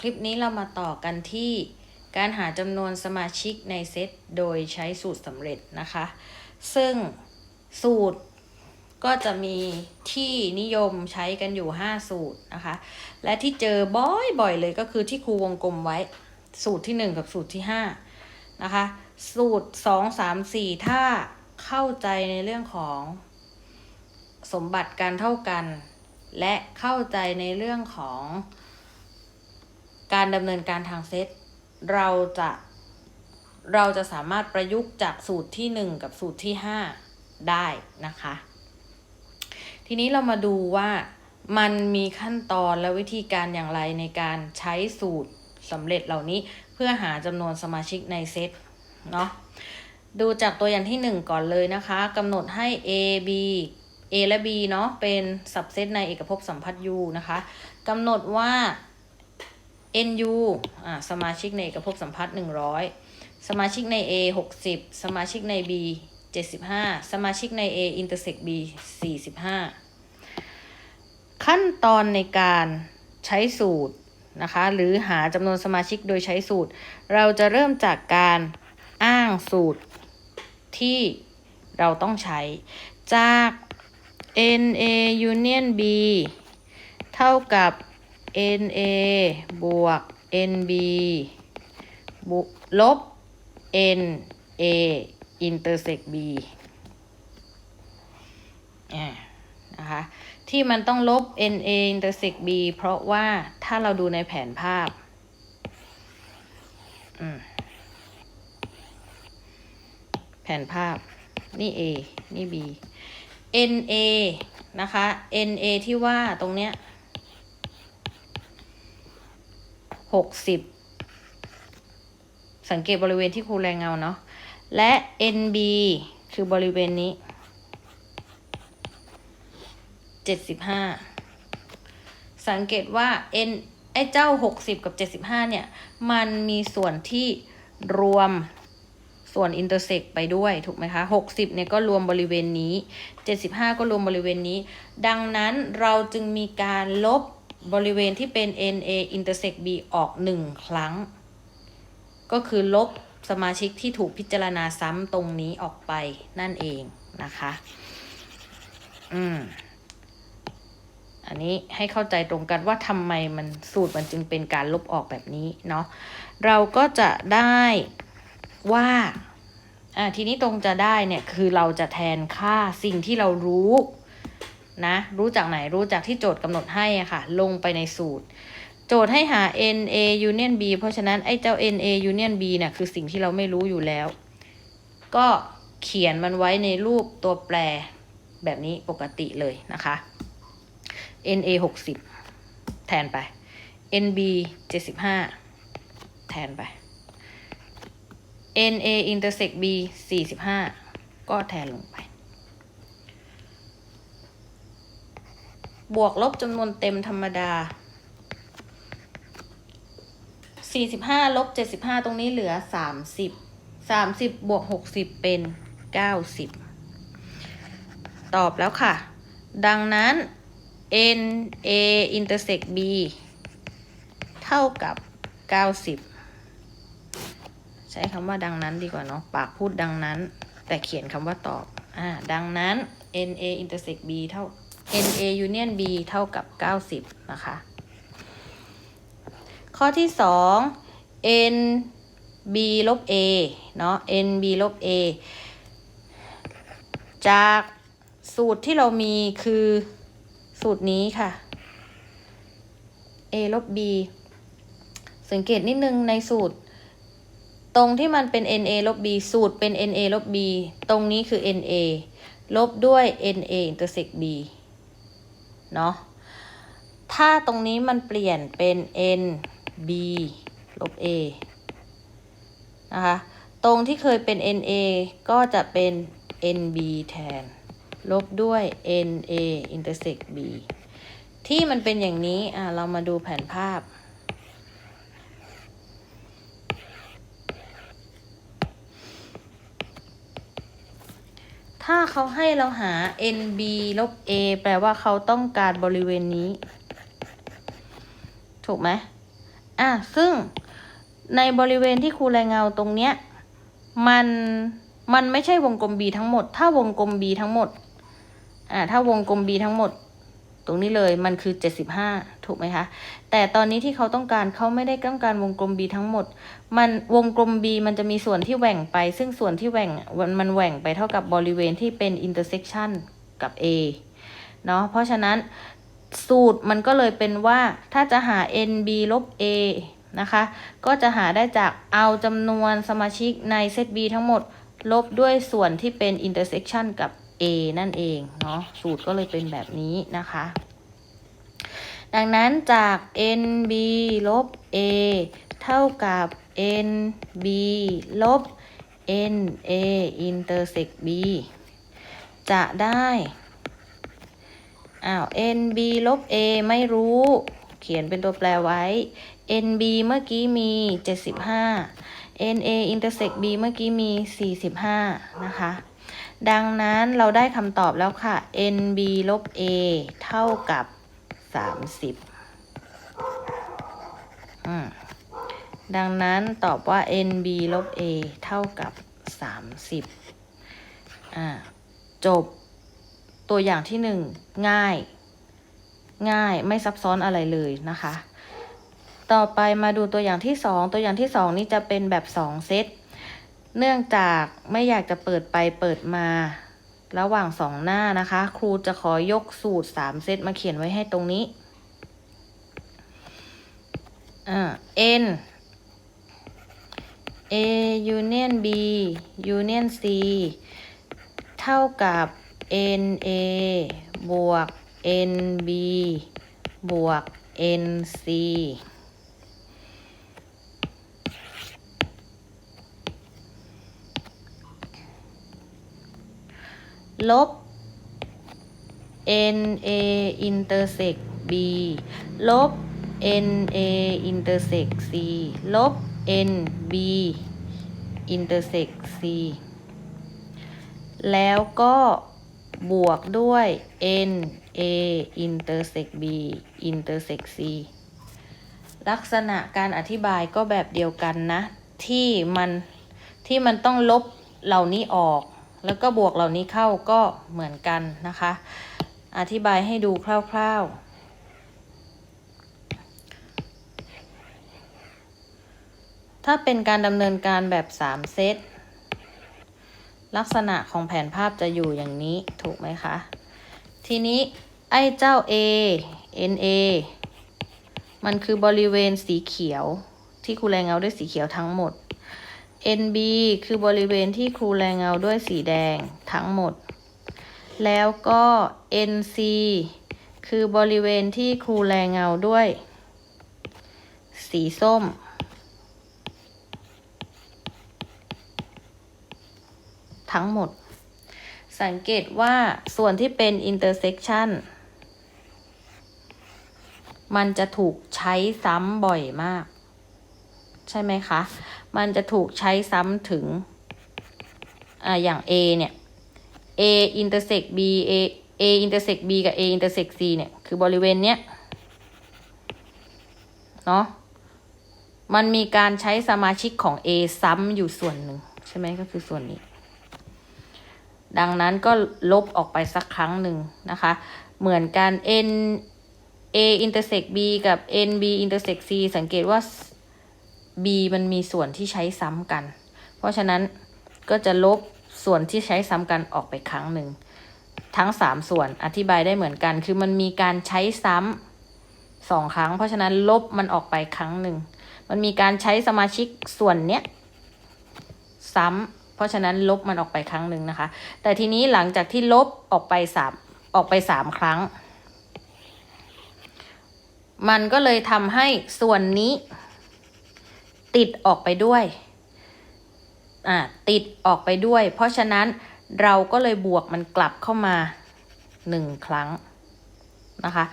คลิปนี้เรามาต่อกันที่การหาจำนวนสมาชิกในเซตโดยใช้สูตรสำเร็จนะคะ ซึ่งสูตรก็จะมีที่นิยมใช้กันอยู่ 5 สูตรนะคะ และที่เจอบ่อยๆเลยก็คือที่ครูวงกลมไว้ สูตรที่ 1 กับสูตรที่ 5 นะคะ สูตร 2 3 4 ถ้าเข้าใจในเรื่องของสมบัติการเท่ากัน และเข้าใจในเรื่องของ การดำเนินการทางเซตเราจะเราจะสามารถประยุกต์จากสูตรที่ 1 กับสูตรที่ 5 ได้นะคะ ทีนี้เรามาดูว่ามันมีขั้นตอนและวิธีการอย่างไรในการใช้สูตรสำเร็จเหล่านี้เพื่อหาจำนวนสมาชิกในเซตเนาะดูจากตัวอย่างที่ 1 ก่อนเลยนะคะกำหนดให้ A B A และ B เนาะเป็นสับเซตในเอกภพสัมพัทธ์ U นะคะกำหนดว่า NU อ่าสมาชิกในเอกภพสัมพัทธ์100 สมาชิกใน A 60 สมาชิกใน B 75 สมาชิกใน A intersect B 45 ขั้นตอนในการใช้สูตรนะคะหรือหาจำนวนสมาชิกโดยใช้สูตร เราจะเริ่มจากการอ้างสูตรที่เราต้องใช้จาก NA union B เท่ากับ NA บวก NB บวกลบ NA intersect B นะคะที่มันต้องลบ NA intersect B เพราะว่าถ้าเราดูในแผนภาพ แผนภาพ นี่ A นี่ B NA นะคะ NA ที่ว่าตรงเนี้ย หกสิบสังเกตบริเวณที่ครูแรงเงาเนาะและ NB คือบริเวณนี้เจ็ดสิบห้าสังเกตว่า N ไอ้เจ้าหกสิบกับเจ็ดสิบห้าเนี่ย มันมีส่วนที่รวมส่วนอินเตอร์เซกไปด้วย ถูกไหมคะหกสิบเนี่ยก็รวมบริเวณนี้เจ็ดสิบห้าก็รวมบริเวณนี้ ดังนั้นเราจึงมีการลบ บริเวณที่เป็น NA intersect B ออกหนึ่งครั้ง ก็คือลบสมาชิกที่ถูกพิจารณาซ้ำตรงนี้ออกไปนั่นเองนะคะ อืม อันนี้ให้เข้าใจตรงกันว่าทำไมมันสูตรมันจึงเป็นการลบออกแบบนี้เนาะ เราก็จะได้ว่า อ่า ทีนี้ตรงจะได้เนี่ยคือเราจะแทนค่าสิ่งที่เรารู้ นะรู้จากไหนรู้จากที่โจทย์กำหนดให้อะค่ะ ลงไปในสูตร โจทย์ให้หา NA union B เพราะฉะนั้นไอ้เจ้า NA union B เนี่ยคือสิ่งที่เราไม่รู้อยู่แล้ว ก็เขียนมันไว้ในรูปตัวแปรแบบนี้ปกติเลยนะคะ NA 60 แทนไป NB 75 แทนไป NA intersect B 45 ก็แทนลงไป บวกลบจำนวนเต็มธรรมดา 45 ลบ 75 ตรงนี้เหลือ 30 30 บวก 60 เป็น 90 ตอบแล้วค่ะ ดังนั้น NA intersect B เท่ากับ 90 ใช้คำว่าดังนั้นดีกว่าเนาะ ปากพูดดังนั้น แต่เขียนคำว่าตอบ อ่า ดังนั้น NA intersect B เท่า NA union B เท่ากับ 90 นะคะ ข้อที่ 2 NB ลบ A เนาะ NB ลบ A จากสูตรที่เรามีคือสูตรนี้ค่ะ A ลบ B สังเกตนิดนึงในสูตร ตรงที่มันเป็น NA ลบ B สูตรเป็น NA ลบ B ตรงนี้คือ NA ลบด้วย NA intersect B เนาะถ้าตรงนี้มันเปลี่ยนเป็น NB ลบ A นะคะ ตรงที่เคยเป็น NA ก็จะเป็น NB แทน ลบด้วย NA intersect B ที่มันเป็นอย่างนี้ อะ เรามาดูแผนภาพ ถ้าเขาให้เราหา NB ลบ A แปลว่าเขาต้องการบริเวณนี้ ถูกไหมอะ ซึ่งในบริเวณที่ครูแรงเงาตรงเนี้ย มัน มันไม่ใช่วงกลม B ทั้งหมด ถ้าวงกลม B ทั้งหมด อ่า ถ้าวงกลม B ทั้งหมด ตรงนี้เลยมันคือ 75 ถูกไหมคะ แต่ตอนนี้ที่เขาต้องการเขาไม่ได้ต้องการวงกลม B ทั้งหมด มันวงกลม B มันจะมีส่วนที่แหว่งไป ซึ่งส่วนที่แหว่งมันมันแหว่งไปเท่ากับบริเวณที่เป็น intersection กับ A เนาะเพราะฉะนั้นสูตรมันก็เลยเป็นว่าถ้าจะหา NB ลบ A นะคะ ก็จะหาได้จากเอาจำนวนสมาชิกในเซต B ทั้งหมด ลบด้วยส่วนที่เป็น intersection กับ A นั่นเองเนาะสูตรก็เลยเป็นแบบนี้นะคะ ดังนั้นจาก NB ลบ A เท่ากับ NB ลบ NA intersect B จะได้ อ้าว NB ลบ A ไม่รู้ เขียนเป็นตัวแปรไว้ NB เมื่อกี้มี 75 NA intersect B เมื่อกี้มี 45 นะคะ ดังนั้นเราได้คำตอบแล้วค่ะ NB ลบ A เท่ากับ 30อืมดังนั้นตอบว่า NB ลบ A เท่ากับ 30อ่าจบตัวอย่างที่หนึ่งง่าย ง่ายไม่ซับซ้อนอะไรเลยนะคะ ต่อไปมาดูตัวอย่างที่สองตัวอย่างที่สองนี่จะเป็นแบบสองเซต เนื่องจากไม่อยากจะเปิดไปเปิดมา ระหว่างสองหน้านะคะ ครูจะขอยกสูตรสามเซตมาเขียนไว้ให้ตรงนี้อ่า n a union b union c เท่ากับ n a บวก n b บวก n c ลบ n a intersect b ลบ n a intersect c ลบ n b intersect c แล้วก็บวกด้วย n a intersect b intersect c ลักษณะการอธิบายก็แบบเดียวกันนะ ที่มันที่มันต้องลบเหล่านี้ออก แล้วก็บวกเหล่านี้เข้าก็เหมือนกันนะคะ อธิบายให้ดูคร่าวๆถ้าเป็นการดำเนินการแบบ 3 เซต ลักษณะของแผนภาพจะอยู่อย่างนี้ถูกไหมคะ ทีนี้ไอ้เจ้า A NA มันคือบริเวณสีเขียวที่ครูแรงเงาด้วยสีเขียวทั้งหมด NB คือบริเวณที่ครูแรงเงาด้วยสีแดงทั้งหมด แล้วก็ NC คือบริเวณที่ครูแรงเงาด้วย สีส้ม ทั้งหมด สังเกตว่าส่วนที่เป็น intersection มันจะถูกใช้ซ้ำบ่อยมาก ใช่ไหมคะ มันจะถูกใช้ซ้ำถึงอ่าอย่าง A เนี่ย A intersect B A A intersect B กับ A intersect C เนี่ย คือบริเวณเนี้ยเนาะมันมีการใช้สมาชิกของ A ซ้ำอยู่ส่วนหนึ่ง ใช่ไหมก็คือส่วนนี้ ดังนั้นก็ลบออกไปสักครั้งหนึ่งนะคะ เหมือนกัน N A intersect B กับ NB intersect C สังเกตว่า B มันมีส่วนที่ใช้ซ้ำกัน เพราะฉะนั้นก็จะลบส่วนที่ใช้ซ้ำกันออกไปครั้งหนึ่ง ทั้ง3ส่วนอธิบายได้เหมือนกัน คือมันมีการใช้ซ้ำสองครั้ง เพราะฉะนั้นลบมันออกไปครั้งหนึ่ง มันมีการใช้สมาชิกส่วนเนี้ยซ้ำเพราะฉะนั้นลบมันออกไปครั้งหนึ่งนะคะ แต่ทีนี้หลังจากที่ลบออกไปสามออกไปสามครั้ง มันก็เลยทำให้ส่วนนี้ ติดออกไปด้วยอ่าติดออกไปด้วย เพราะฉะนั้นเราก็เลยบวกมันกลับเข้ามาหนึ่งครั้งนะคะ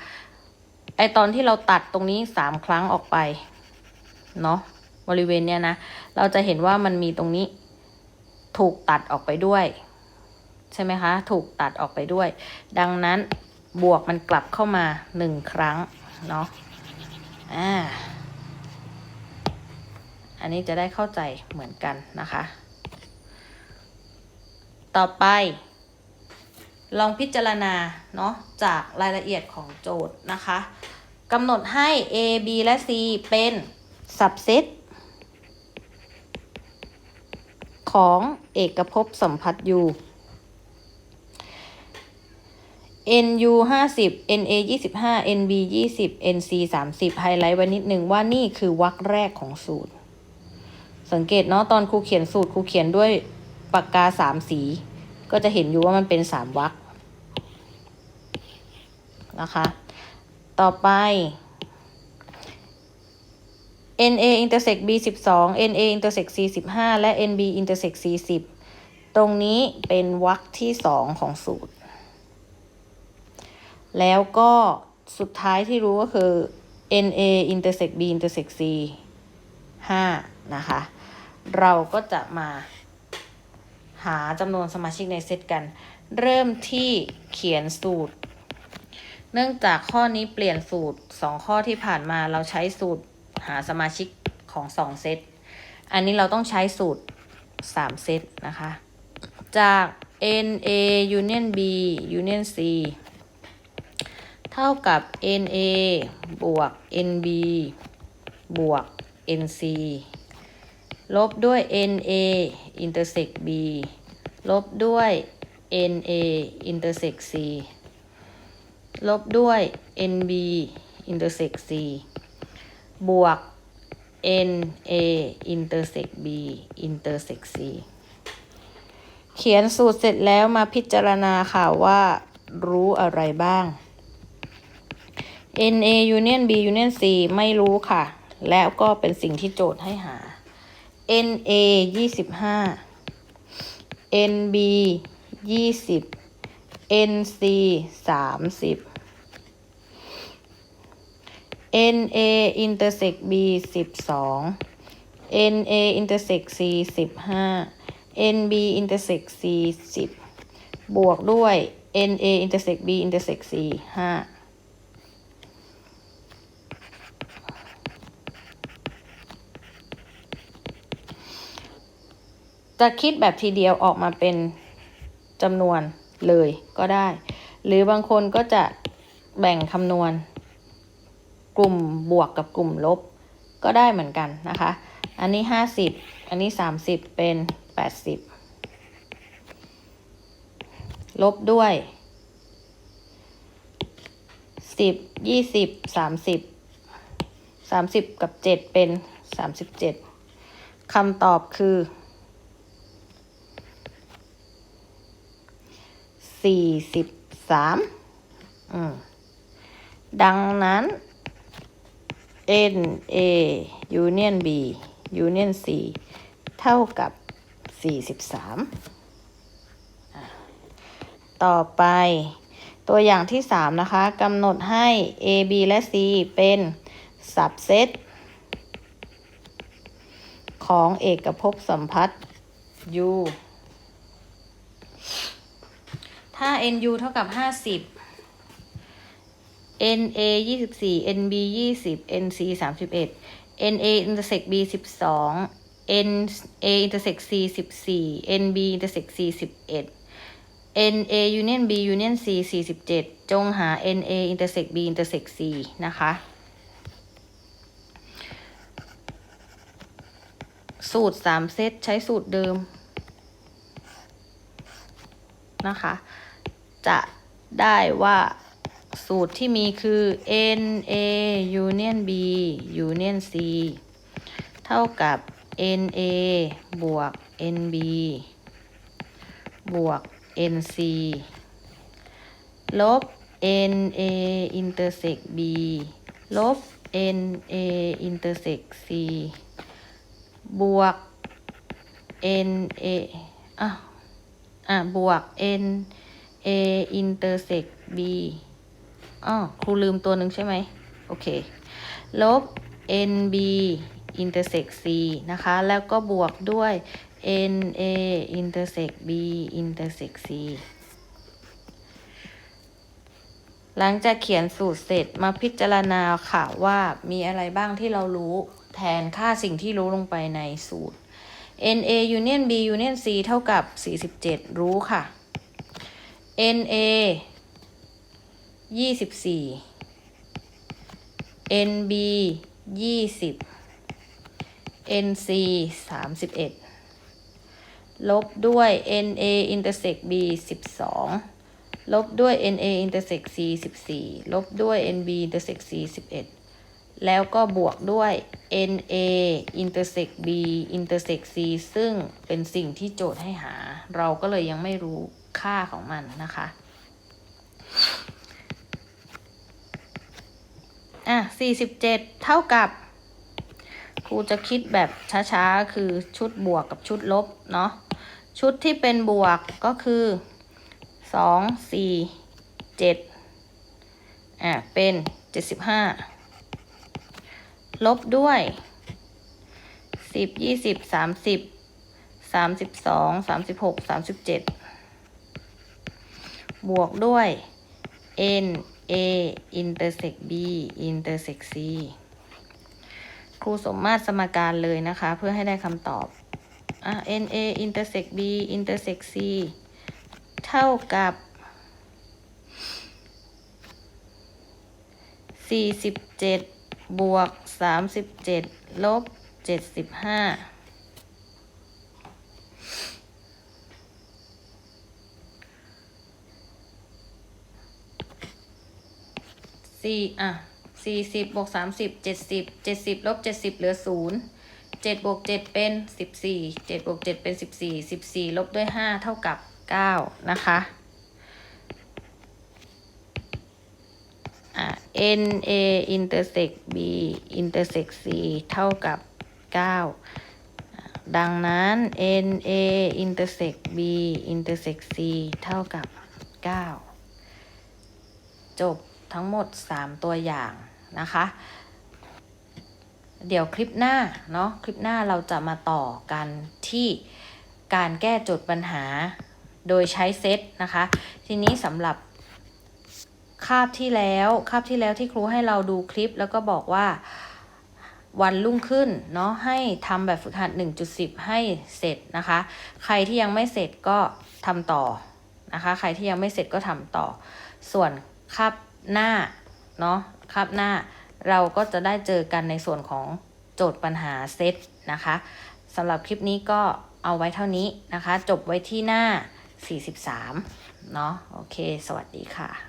ไอตอนที่เราตัดตรงนี้สามครั้งออกไปเนาะบริเวณเนี้ยนะ เราจะเห็นว่ามันมีตรงนี้ถูกตัดออกไปด้วย ใช่ไหมคะ ถูกตัดออกไปด้วย ดังนั้นบวกมันกลับเข้ามาหนึ่งครั้งเนาะอ่า อันนี้จะได้เข้าใจเหมือนกันนะคะ ต่อไป ลองพิจารณาเนาะจากรายละเอียดของโจทย์นะคะกำหนดให้ A B และ C เป็น subset ของเอกภพสัมพัทธ์ U NU 50 NA 25 NB 20 NC 30 ไฮไลท์ไว้นิดหนึ่งว่านี่คือวรรคแรกของสูตร สังเกตเนาะตอนครูเขียนสูตรครูเขียนด้วยปากกาสามสี ก็จะเห็นอยู่ว่ามันเป็นสามวรรคนะคะ ต่อไป NA intersect B 12 NA intersect C 15และ NB intersect C 10ตรงนี้เป็นวรรคที่สองของสูตร แล้วก็สุดท้ายที่รู้ก็คือ NA intersect B intersect C 5นะคะ เราก็จะมาหาจำนวนสมาชิกในเซตกัน เริ่มที่เขียนสูตร เนื่องจากข้อนี้เปลี่ยนสูตร 2 ข้อที่ผ่านมาเราใช้สูตรหาสมาชิกของ 2 เซต อันนี้เราต้องใช้สูตร 3 เซตนะคะ จาก NA union B union C เท่ากับ NA บวก NB บวก NC ลบด้วย NA intersect B ลบด้วย NA intersect C ลบด้วย NB intersect C บวก NA intersect B intersect C เขียนสูตรเสร็จแล้วมาพิจารณาค่ะว่ารู้อะไรบ้าง NA union B union C ไม่รู้ค่ะ แล้วก็เป็นสิ่งที่โจทย์ให้หา NA 25 NB 20 NC 30 NA intersect B 12 NA intersect C 15 NB intersect C 10บวกด้วย NA intersect B intersect C 5 จะคิดแบบทีเดียวออกมาเป็นจำนวนเลยก็ได้ หรือบางคนก็จะแบ่งคำนวณ กลุ่มบวกกับกลุ่มลบก็ได้เหมือนกันนะคะ อันนี้ห้าสิบอันนี้สามสิบเป็นแปดสิบลบด้วยสิบยี่สิบสามสิบสามสิบกับเจ็ดเป็นสามสิบเจ็ดคำตอบคือ สี่สิบสามดังนั้น N A Union B Union C เท่ากับ43ต่อไปตัวอย่างที่3นะคะกำหนดให้ A B และ C เป็น subset ของเอกภพสัมพัทธ์ U ถ้า NU เท่ากับ50 NA 24 NB 20 NC 31 NA intersect B 12 NA intersect C 14 NB intersect C 11 NA union B union C 47จงหา NA intersect B intersect C นะคะ สูตร3เซตใช้สูตรเดิมนะคะ จะได้ว่าสูตรที่มีคือ NA union B union C เท่ากับ NA บวก NB บวก NC ลบ NA intersect B ลบ NA intersect C บวก NA อะอะบวก n a intersect B อ๋อครูลืมตัวหนึ่งใช่ไหมโอเค ลบ NB intersect C นะคะ แล้วก็บวกด้วย NA intersect B intersect C หลังจากเขียนสูตรเสร็จมาพิจารณาค่ะว่ามีอะไรบ้างที่เรารู้แทแทนค่าสิ่งที่รู้ลงไปในสูตร NA union B union C เท่ากับ 47 รู้ค่ะ NA 24 NB 20 NC 31ลบด้วย NA intersect B 12ลบด้วย NA intersect C 14ลบด้วย NB intersect C 11แล้วก็บวกด้วย NA intersect B intersect C ซึ่งเป็นสิ่งที่โจทย์ให้หา เราก็เลยยังไม่รู้ ค่าของมันนะคะอะ47เท่ากับครูจะคิดแบบช้าๆ คือชุดบวกกับชุดลบเนาะชุดที่เป็นบวกก็คือ2 4 7อะเป็น75ลบด้วย10 20 30 32 36 37 บวกด้วย n a intersect b intersect c ครูสมมาตรสมการเลยนะคะ เพื่อให้ได้คำตอบอะ n a intersect b intersect c เท่ากับ 47 บวก 37 ลบ 75 สี่อะสี่สิบบวกสามสิบเจ็ดสิบเจ็ดสิบลบเจ็ดสิบเหลือศูนย์เจ็ดบวกเจ็ดเป็นสิบสี่เจ็ดบวกเจ็ดเป็นสิบสี่สิบสี่ลบด้วยห้าเท่ากับเก้านะคะอะ n a intersect b intersect c เท่ากับเก้าดังนั้น n a intersect b intersect c เท่ากับเก้าจบ ทั้งหมด 3 ตัวอย่างนะคะ เดี๋ยวคลิปหน้าเนาะคลิปหน้าเราจะมาต่อกันที่การแก้โจทย์ปัญหาโดยใช้เซตนะคะ ทีนี้สำหรับคาบที่แล้วคาบที่แล้วที่ครูให้เราดูคลิปแล้วก็บอกว่าวันรุ่งขึ้นเนาะให้ทำแบบฝึกหัด 1.10 ให้เสร็จนะคะ ใครที่ยังไม่เสร็จก็ทำต่อนะคะ ใครที่ยังไม่เสร็จก็ทำต่อ ส่วนคาบ หน้าเนาะคาบหน้าเราก็จะได้เจอกันในส่วนของโจทย์ปัญหาเซตนะคะสำหรับคลิปนี้ก็เอาไว้เท่านี้นะคะ จบไว้ที่หน้า 43 เนาะโอเค สวัสดีค่ะ